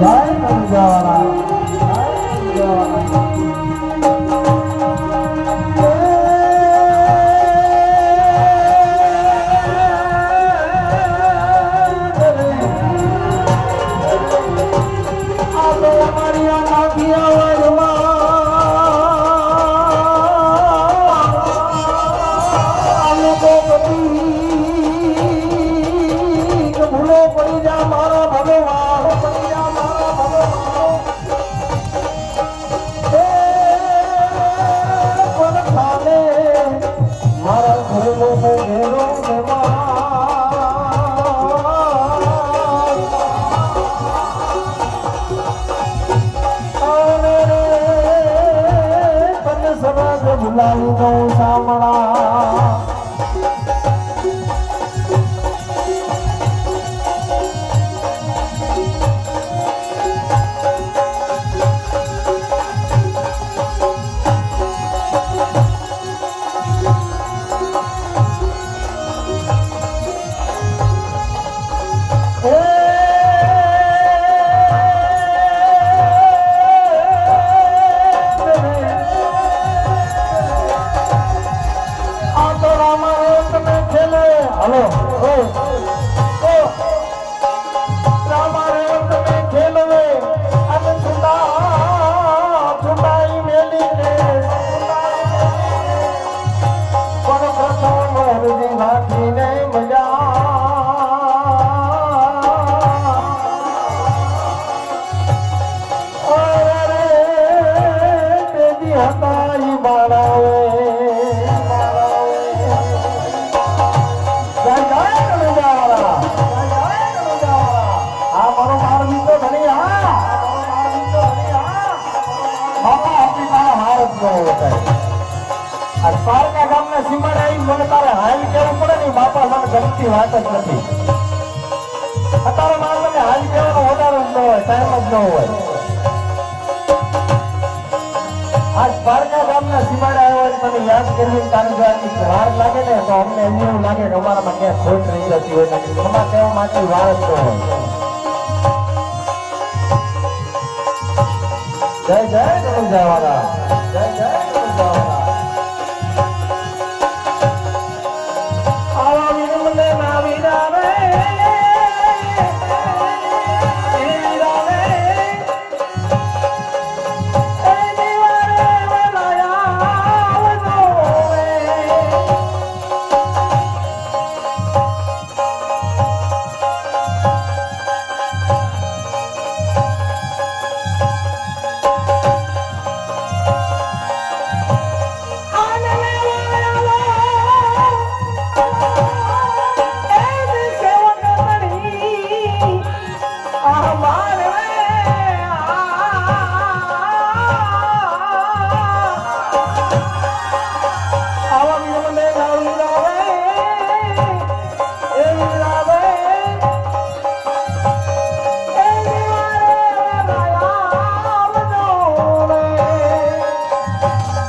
જય કંજાવાળા Bao? Hello ઓ આ પારકા ગામના સીમાડે આવી મને તારે હાલ કેવું પડે ને બાપા મને ગમતી વાત જ નથી. અત્યારે મારે મને હાલ કહેવાનો વધારો જ ન હોય ટાઈમ જ ન હોય. આજ પારકા ગામના સીમાડે આવ્યો મને યાદ કરવી તારી જો આટલી વાર લાગે ને, તો અમને એમ એવું લાગે કે અમારામાં ક્યાં ખોટ રહી જતી હોય એમાં કહેવા માટે વાર જ ન હોય. જય જય ગરુજાવાળા જય જય